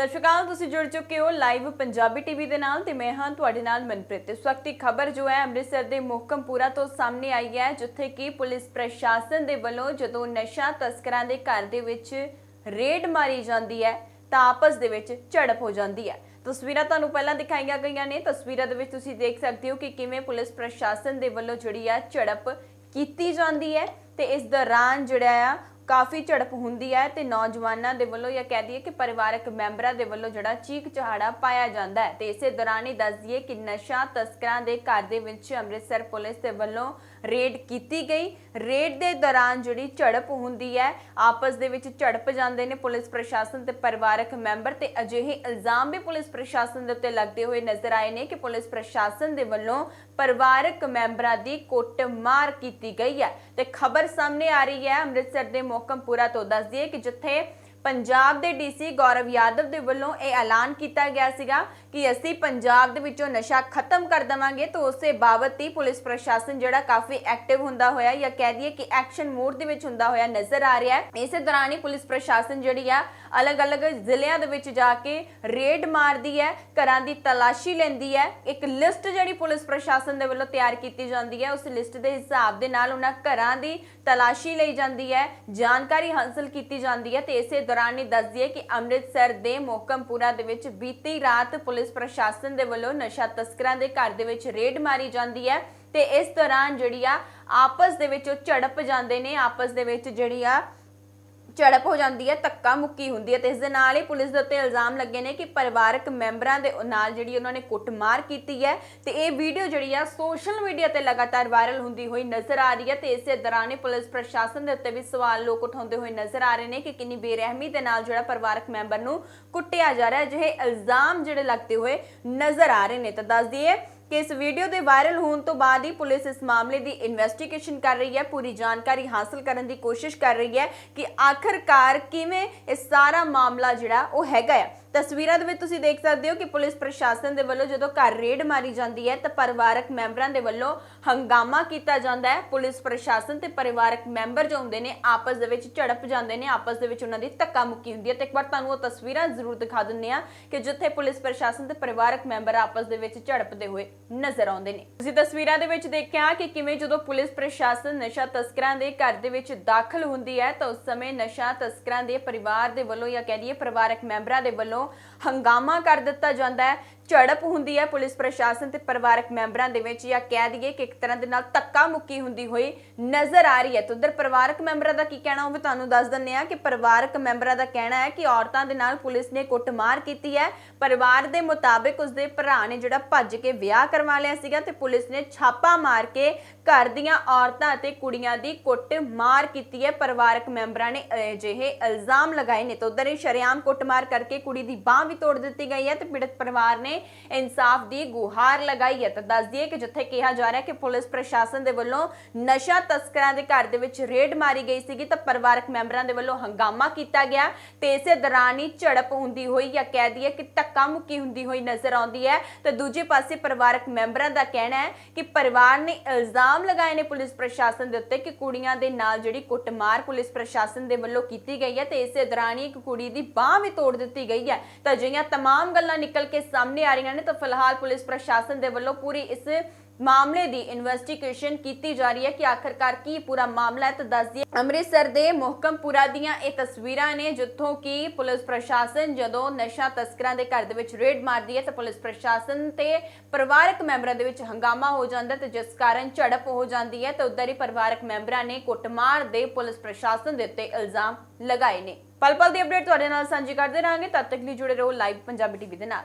ਸਤਿ ਸ਼੍ਰੀ ਅਕਾਲ, ਤੁਸੀਂ ਜੁੜ ਚੁੱਕੇ ਹੋ ਲਾਈਵ ਪੰਜਾਬੀ ਟੀਵੀ ਦੇ ਨਾਲ ਤੇ ਮੈਂ ਹਾਂ ਤੁਹਾਡੇ ਨਾਲ ਮਨਪ੍ਰੀਤ ਇਸ ਵਕਤ ਦੀ ਖਬਰ ਜੋ ਹੈ ਅੰਮ੍ਰਿਤਸਰ ਦੇ ਮੁਹਕਮਪੁਰਾ ਤੋਂ ਸਾਹਮਣੇ ਆਈ ਹੈ, ਜਿੱਥੇ ਕਿ ਪੁਲਿਸ ਪ੍ਰਸ਼ਾਸਨ ਦੇ ਵੱਲੋਂ ਜਦੋਂ ਨਸ਼ਾ ਤਸਕਰਾਂ ਦੇ ਘਰ ਦੇ ਵਿੱਚ ਰੇਡ ਮਾਰੀ ਜਾਂਦੀ ਹੈ, ਤਾਂ ਆਪਸ ਦੇ ਵਿੱਚ ਝੜਪ ਹੋ ਜਾਂਦੀ ਹੈ। ਤਸਵੀਰਾਂ ਤੁਹਾਨੂੰ ਪਹਿਲਾਂ ਦਿਖਾਈਆਂ ਗਈਆਂ ਨੇ। ਤਸਵੀਰਾਂ ਦੇ ਵਿੱਚ ਤੁਸੀਂ ਦੇਖ ਸਕਦੇ ਹੋ ਕਿ ਕਿਵੇਂ ਪੁਲਿਸ ਪ੍ਰਸ਼ਾਸਨ ਦੇ ਵੱਲੋਂ ਜਿਹੜੀ ਆ ਝੜਪ ਕੀਤੀ ਜਾਂਦੀ ਹੈ ਤੇ ਇਸ ਦੌਰਾਨ ਜਿਹੜਾ ਆ ਕਾਫੀ ਝੜਪ ਹੁੰਦੀ ਹੈ ਤੇ ਨੌਜਵਾਨਾਂ ਦੇ ਵੱਲੋਂ ਜਾਂ ਕਹਿ ਦਈਏ ਕਿ ਪਰਿਵਾਰਕ ਮੈਂਬਰਾਂ ਦੇ ਵੱਲੋਂ ਜਿਹੜਾ ਚੀਕ ਚਹਾੜਾ ਪਾਇਆ ਜਾਂਦਾ ਹੈ। ਤੇ ਇਸੇ ਦੌਰਾਨ ਹੀ ਦੱਸ ਦਈਏ ਕਿ ਨਸ਼ਾ ਤਸਕਰਾਂ ਦੇ ਘਰ ਦੇ ਵਿੱਚ ਅੰਮ੍ਰਿਤਸਰ ਪੁਲਿਸ ਦੇ ਵੱਲੋਂ ਰੇਡ ਕੀਤੀ ਗਈ। ਰੇਡ ਦੇ ਦੌਰਾਨ ਜਿਹੜੀ ਝੜਪ ਹੁੰਦੀ ਹੈ, ਆਪਸ ਦੇ ਵਿੱਚ ਝੜਪ ਜਾਂਦੇ ਨੇ ਪੁਲਿਸ ਪ੍ਰਸ਼ਾਸਨ ਤੇ ਪਰਿਵਾਰਕ ਮੈਂਬਰ ਤੇ ਅਜਿਹੇ ਇਲਜ਼ਾਮ ਵੀ ਪੁਲਿਸ ਪ੍ਰਸ਼ਾਸਨ ਦੇ ਉੱਤੇ ਲੱਗਦੇ ਹੋਏ ਨਜ਼ਰ ਆਏ ਨੇ ਕਿ ਪੁਲਿਸ ਪ੍ਰਸ਼ਾਸਨ ਦੇ ਵੱਲੋਂ ਪਰਿਵਾਰਕ ਮੈਂਬਰਾਂ ਦੀ ਕੁੱਟਮਾਰ ਕੀਤੀ ਗਈ ਹੈ। ਤੇ ਖਬਰ ਸਾਹਮਣੇ ਆ ਰਹੀ ਹੈ, ਅੰਮ੍ਰਿਤਸਰ ਦੇ ਮੋਕਮਪੁਰਾ ਤੋਂ ਦੱਸਦੀ ਹੈ ਕਿ ਜਿੱਥੇ ਪੰਜਾਬ ਦੇ ਡੀਸੀ ਗੌਰਵ ਯਾਦਵ ਦੇ ਵੱਲੋਂ ਇਹ ਐਲਾਨ ਕੀਤਾ ਗਿਆ ਸੀਗਾ ਕਿ ਅਸੀਂ ਪੰਜਾਬ ਦੇ ਵਿੱਚੋਂ ਨਸ਼ਾ ਖਤਮ ਕਰ ਦਵਾਂਗੇ ਤਾਂ ਉਸੇ ਬਾਬਤ ਹੀ ਪੁਲਿਸ ਪ੍ਰਸ਼ਾਸਨ ਜਿਹੜਾ ਕਾਫੀ ਐਕਟਿਵ ਹੁੰਦਾ ਹੋਇਆ ਜਾਂ ਕਹਿ ਦਈਏ ਕਿ ਐਕਸ਼ਨ ਮੋਡ ਦੇ ਵਿੱਚ ਹੁੰਦਾ ਹੋਇਆ ਨਜ਼ਰ ਆ ਰਿਹਾ ਹੈ। ਇਸੇ ਦੌਰਾਨ ਹੀ ਪੁਲਿਸ ਪ੍ਰਸ਼ਾਸਨ ਜਿਹੜੀ ਆ, ਅਲੱਗ-ਅਲੱਗ ਜ਼ਿਲ੍ਹਿਆਂ ਦੇ ਵਿੱਚ ਜਾ ਕੇ ਰੇਡ ਮਾਰਦੀ ਹੈ, ਘਰਾਂ ਦੀ ਤਲਾਸ਼ੀ ਲੈਂਦੀ ਹੈ। ਇੱਕ ਲਿਸਟ ਜਿਹੜੀ ਪੁਲਿਸ ਪ੍ਰਸ਼ਾਸਨ ਦੇ ਵੱਲੋਂ ਤਿਆਰ ਕੀਤੀ ਜਾਂਦੀ ਹੈ, ਉਸ ਲਿਸਟ ਦੇ ਹਿਸਾਬ ਦੇ ਨਾਲ ਉਹਨਾਂ ਘਰਾਂ ਦੀ ਤਲਾਸ਼ੀ ਲਈ ਜਾਂਦੀ ਹੈ, ਜਾਣਕਾਰੀ ਹਾਸਲ ਕੀਤੀ ਜਾਂਦੀ ਹੈ ਤੇ ਇਸੇ ਦੌਰਾਨ ਹੀ ਦੱਸ ਦਈਏ ਕਿ ਅੰਮ੍ਰਿਤਸਰ ਦੇ ਮੋਕਮਪੁਰਾ ਦੇ ਵਿੱਚ ਬੀਤੀ ਰਾਤ ਪੁਲਿਸ ਪ੍ਰਸ਼ਾਸਨ ਦੇ ਵੱਲੋਂ ਨਸ਼ਾ ਤਸਕਰਾਂ ਦੇ ਘਰ ਦੇ ਵਿੱਚ ਰੇਡ ਮਾਰੀ ਜਾਂਦੀ ਹੈ ਤੇ ਇਸ ਦੌਰਾਨ ਜਿਹੜੀ ਆ ਆਪਸ ਦੇ ਵਿੱਚ ਉਹ ਝੜਪ ਜਾਂਦੇ ਨੇ, ਆਪਸ ਦੇ ਵਿੱਚ ਜਿਹੜੀ ਆ ਝੜਪ ਹੋ ਜਾਂਦੀ ਹੈ, ਧੱਕਾ ਮੁੱਕੀ ਹੁੰਦੀ ਹੈ ਤੇ ਇਸ ਦੇ ਨਾਲ ਹੀ ਪੁਲਿਸ ਦੇ ਉੱਤੇ ਇਲਜ਼ਾਮ ਲੱਗੇ ਨੇ ਕਿ ਪਰਿਵਾਰਕ ਮੈਂਬਰਾਂ ਦੇ ਨਾਲ ਜਿਹੜੀ ਉਹਨਾਂ ਨੇ ਕੁੱਟਮਾਰ ਕੀਤੀ ਹੈ ਤੇ ਇਹ ਵੀਡੀਓ ਜਿਹੜੀ ਆ ਸੋਸ਼ਲ ਮੀਡੀਆ ਤੇ ਲਗਾਤਾਰ ਵਾਇਰਲ ਹੁੰਦੀ ਹੋਈ ਨਜ਼ਰ ਆ ਰਹੀ ਹੈ ਤੇ ਇਸੇ ਦੌਰਾਨ ਹੀ ਪੁਲਿਸ ਪ੍ਰਸ਼ਾਸਨ ਦੇ ਉੱਤੇ ਵੀ ਸਵਾਲ ਲੋਕ ਉਠਾਉਂਦੇ ਹੋਏ ਨਜ਼ਰ ਆ ਰਹੇ ਨੇ ਕਿ ਕਿੰਨੀ ਬੇਰਹਿਮੀ ਦੇ ਨਾਲ ਜਿਹੜਾ ਪਰਿਵਾਰਕ ਮੈਂਬਰ ਨੂੰ ਕੁੱਟਿਆ ਜਾ ਰਿਹਾ ਹੈ ਜਿਹੇ ਇਲਜ਼ਾਮ ਜਿਹੜੇ ਲੱਗਦੇ ਹੋਏ ਨਜ਼ਰ ਆ ਰਹੇ ਨੇ। ਤਾਂ ਦੱਸ ਦਈਏ ਕਿ ਇਸ ਵੀਡੀਓ ਦੇ ਵਾਇਰਲ ਹੋਣ ਤੋਂ ਬਾਅਦ ਹੀ ਪੁਲਿਸ ਇਸ ਮਾਮਲੇ ਦੀ ਇਨਵੈਸਟੀਗੇਸ਼ਨ ਕਰ ਰਹੀ ਹੈ, ਪੂਰੀ ਜਾਣਕਾਰੀ ਹਾਸਲ ਕਰਨ ਦੀ ਕੋਸ਼ਿਸ਼ ਕਰ ਰਹੀ ਹੈ ਕਿ ਆਖਰਕਾਰ ਕਿਵੇਂ ਇਹ ਸਾਰਾ ਮਾਮਲਾ ਜਿਹੜਾ ਉਹ ਹੈਗਾ ਆ। ਤਸਵੀਰਾਂ ਦੇ ਵਿੱਚ ਤੁਸੀਂ ਦੇਖ ਸਕਦੇ ਹੋ ਕਿ ਪੁਲਿਸ ਪ੍ਰਸ਼ਾਸਨ ਦੇ ਵੱਲੋਂ ਜਦੋਂ ਘਰ ਰੇਡ ਮਾਰੀ ਜਾਂਦੀ ਹੈ ਤਾਂ ਪਰਿਵਾਰਕ ਮੈਂਬਰਾਂ ਦੇ ਵੱਲੋਂ ਹੰਗਾਮਾ ਕੀਤਾ ਜਾਂਦਾ ਹੈ। ਪੁਲਿਸ ਪ੍ਰਸ਼ਾਸਨ ਤੇ ਪਰਿਵਾਰਕ ਮੈਂਬਰ ਜੋ ਹੁੰਦੇ ਨੇ ਆਪਸ ਦੇ ਵਿੱਚ ਝੜਪ ਜਾਂਦੇ ਨੇ, ਆਪਸ ਦੇ ਵਿੱਚ ਉਹਨਾਂ ਦੀ ਧੱਕਾ ਮੁੱਕੀ ਹੁੰਦੀ ਹੈ। ਤੇ ਇੱਕ ਵਾਰ ਤੁਹਾਨੂੰ ਉਹ ਤਸਵੀਰਾਂ ਜ਼ਰੂਰ ਦਿਖਾ ਦਿੰਨੇ ਆ ਕਿ ਜਿੱਥੇ ਪੁਲਿਸ ਪ੍ਰਸ਼ਾਸਨ ਤੇ ਪਰਿਵਾਰਕ ਮੈਂਬਰ ਆਪਸ ਦੇ ਵਿੱਚ ਝੜਪਦੇ ਹੋਏ ਨਜ਼ਰ ਆਉਂਦੇ ਨੇ। ਤੁਸੀਂ ਤਸਵੀਰਾਂ ਦੇ ਵਿੱਚ ਦੇਖਿਆ ਕਿ ਕਿਵੇਂ ਜਦੋਂ ਪੁਲਿਸ ਪ੍ਰਸ਼ਾਸਨ ਨਸ਼ਾ ਤਸਕਰਾਂ ਦੇ ਘਰ ਦੇ ਵਿੱਚ ਦਾਖਲ ਹੁੰਦੀ ਹੈ ਤਾਂ ਉਸ ਸਮੇਂ ਨਸ਼ਾ ਤਸਕਰਾਂ ਦੇ ਪਰਿਵਾਰ ਦੇ ਵੱਲੋਂ ਜਾਂ ਕਹਿ ਦਈਏ ਪਰਿਵਾਰਕ ਮੈਂਬਰਾਂ ਦੇ ਵੱਲੋਂ ਹੰਗਾਮਾ ਕਰ ਦਿੱਤਾ ਜਾਂਦਾ ਹੈ ਝੜਪ ਹੁੰਦੀ ਹੈ ਪੁਲਿਸ ਪ੍ਰਸ਼ਾਸਨ ਤੇ ਪਰਿਵਾਰਕ ਮੈਂਬਰਾਂ ਦੇ ਵਿੱਚ। ਜਾਂ ਕਹਿ ਦਈਏ ਕਿ ਇੱਕ ਤਰ੍ਹਾਂ ਦੇ ਨਾਲ ਧੱਕਾ ਮੁੱਕੀ ਹੁੰਦੀ ਹੋਈ ਨਜ਼ਰ ਆ ਰਹੀ ਹੈ। ਤੇ ਉਧਰ ਪਰਿਵਾਰਕ ਮੈਂਬਰਾਂ ਦਾ ਕੀ ਕਹਿਣਾ, ਉਹ ਵੀ ਤੁਹਾਨੂੰ ਦੱਸ ਦਿੰਨੇ ਆ ਕਿ ਪਰਿਵਾਰਕ ਮੈਂਬਰਾਂ ਦਾ ਕਹਿਣਾ ਹੈ ਕਿ ਔਰਤਾਂ ਦੇ ਨਾਲ ਪੁਲਿਸ ਨੇ ਕੁੱਟਮਾਰ ਕੀਤੀ ਹੈ। ਪਰਿਵਾਰ ਦੇ ਮੁਤਾਬਿਕ ਉਸਦੇ ਭਰਾ ਨੇ ਜਿਹੜਾ ਭੱਜ ਕੇ ਵਿਆਹ ਕਰਵਾ ਲਿਆ ਸੀਗਾ ਤੇ ਪੁਲਿਸ ਨੇ ਛਾਪਾ ਮਾਰ ਕੇ ਘਰ ਦੀਆਂ ਔਰਤਾਂ ਅਤੇ ਕੁੜੀਆਂ ਦੀ ਕੁੱਟਮਾਰ ਕੀਤੀ ਹੈ। ਪਰਿਵਾਰਕ ਮੈਂਬਰਾਂ ਨੇ ਅਜਿਹੇ ਇਲਜ਼ਾਮ ਲਗਾਏ ਨੇ। ਤਾਂ ਉਧਰ ਹੀ ਸ਼ਰੇਆਮ ਕੁੱਟਮਾਰ ਕਰਕੇ ਕੁੜੀ ਦੀ ਬਾਹ ਵੀ ਤੋੜ ਦਿੱਤੀ ਗਈ ਹੈ ਤੇ ਪੀੜਤ ਪਰਿਵਾਰ ਨੇ ਇਨਸਾਫ ਦੀ ਗੁਹਾਰ ਲਗਾਈ ਹੈ। ਤਾਂ ਦੱਸ ਦਈਏ ਕਿ ਜਿੱਥੇ ਕਿਹਾ ਜਾ ਰਿਹਾ ਕਿ ਪੁਲਿਸ ਪ੍ਰਸ਼ਾਸਨ ਦੇ ਵੱਲੋਂ ਨਸ਼ਾ ਤਸਕਰਾਂ ਦੇ ਘਰ ਦੇ ਵਿੱਚ ਰੇਡ ਮਾਰੀ ਗਈ ਸੀਗੀ, ਤਾਂ ਪਰਿਵਾਰਕ ਮੈਂਬਰਾਂ ਦੇ ਵੱਲੋਂ ਹੰਗਾਮਾ ਕੀਤਾ ਗਿਆ ਤੇ ਇਸੇ ਦੌਰਾਨ ਹੀ ਝੜਪ ਹੁੰਦੀ ਹੋਈ ਜਾਂ ਕਹਿ ਦਈਏ ਕਿ ਧੱਕਾ ਮੁੱਕੀ ਹੁੰਦੀ ਹੋਈ ਨਜ਼ਰ ਆਉਂਦੀ ਹੈ। ਤੇ ਦੂਜੇ ਪਾਸੇ ਪਰਿਵਾਰਕ ਮੈਂਬਰਾਂ ਦਾ ਕਹਿਣਾ ਹੈ ਕਿ ਪਰਿਵਾਰ ਨੇ ਇਲਜ਼ਾਮ ਲਗਾਏ ਨੇ ਪੁਲਿਸ ਪ੍ਰਸ਼ਾਸਨ ਦੇ ਉੱਤੇ ਕਿ ਕੁੜੀਆਂ ਦੇ ਨਾਲ ਜਿਹੜੀ ਕੁੱਟਮਾਰ ਪੁਲਿਸ ਪ੍ਰਸ਼ਾਸਨ ਦੇ ਵੱਲੋਂ ਕੀਤੀ ਗਈ ਹੈ ਤੇ ਇਸੇ ਦੌਰਾਨ ਹੀ ਇੱਕ ਕੁੜੀ ਦੀ ਬਾਹ ਵੀ ਤੋੜ ਦਿੱਤੀ ਗਈ ਹੈ। ਤਾਂ ਅਜਿਹੀਆਂ ਤਮਾਮ ਗੱਲਾਂ ਨਿਕਲ ਕੇ ਸਾਹਮਣੇ ਆ ਰਹੀਆਂ ਨੇ ਤਾਂ ਫਿਲਹਾਲ ਪੁਲਿਸ ਪ੍ਰਸ਼ਾਸਨ ਦੇ ਵੱਲੋਂ ਪੂਰੀ ਇਸ ਮਾਮਲੇ ਦੀ ਇਨਵੈਸਟੀਗੇਸ਼ਨ ਕੀਤੀ ਜਾ ਰਹੀ ਹੈ ਕਿ ਆਖਰਕਾਰ ਕੀ ਪੂਰਾ ਮਾਮਲਾ ਹੈ ਤਾਂ ਦੱਸ ਦਈਏ, ਅੰਮ੍ਰਿਤਸਰ ਦੇ ਮੁਹਕਮਪੁਰਾ ਦੀਆਂ ਇਹ ਤਸਵੀਰਾਂ ਨੇ ਜਿੱਥੋਂ ਕਿ ਪੁਲਿਸ ਪ੍ਰਸ਼ਾਸਨ ਜਦੋਂ ਨਸ਼ਾ ਤਸਕਰਾਂ ਦੇ ਘਰ ਦੇ ਵਿੱਚ ਰੇਡ ਮਾਰਦੀ ਹੈ ਤਾਂ ਪੁਲਿਸ ਪ੍ਰਸ਼ਾਸਨ ਤੇ ਪਰਿਵਾਰਕ ਮੈਂਬਰਾਂ ਦੇ ਵਿੱਚ ਹੰਗਾਮਾ ਹੋ ਜਾਂਦਾ ਤੇ ਜਿਸ ਕਾਰਨ ਝੜਪ ਹੋ ਜਾਂਦੀ ਹੈ ਤਾਂ ਉਧਰ ਹੀ ਪਰਿਵਾਰਕ ਮੈਂਬਰਾਂ ਨੇ ਕੁੱਟਮਾਰ ਦੇ ਪੁਲਿਸ ਪ੍ਰਸ਼ਾਸਨ ਦੇ ਉੱਤੇ ਇਲਜ਼ਾਮ ਲਗਾਏ ਨੇ। ਪਲ ਪਲ ਦੀ ਅਪਡੇਟ ਤੁਹਾਡੇ ਨਾਲ ਸਾਂਝੀ ਕਰਦੇ ਰਹਾਂਗੇ। ਤਦ ਤੱਕ ਲਈ ਜੁੜੇ ਰਹੋ ਲਾਈਵ ਪੰਜਾਬੀ ਟੀਵੀ ਦੇ ਨਾਲ।